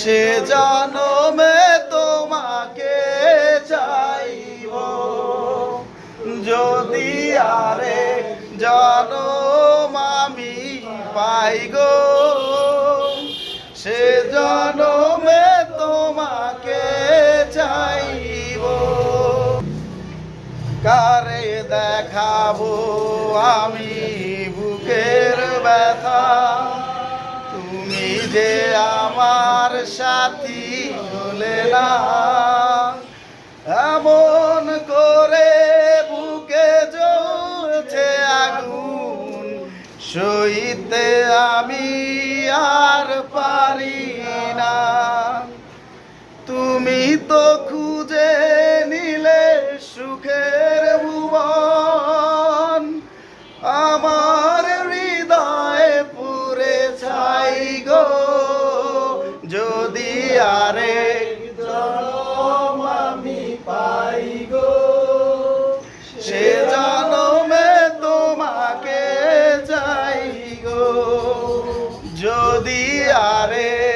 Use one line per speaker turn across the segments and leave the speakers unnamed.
সে জনমে তোমাকে চাইব। যদি আরে জনম আমি পাই গো, সে জনমে তোমাকে চাইব। কারে দেখাবো আমি যে আমার সাথী হলে না। এমন করে বুকে জ্বলছে আগুন সইতে আমি আর পারি যদি আরে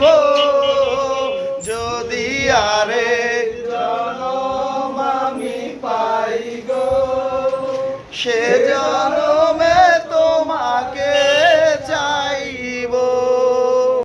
কইব যদি আরে জনম আমি পাই গো সে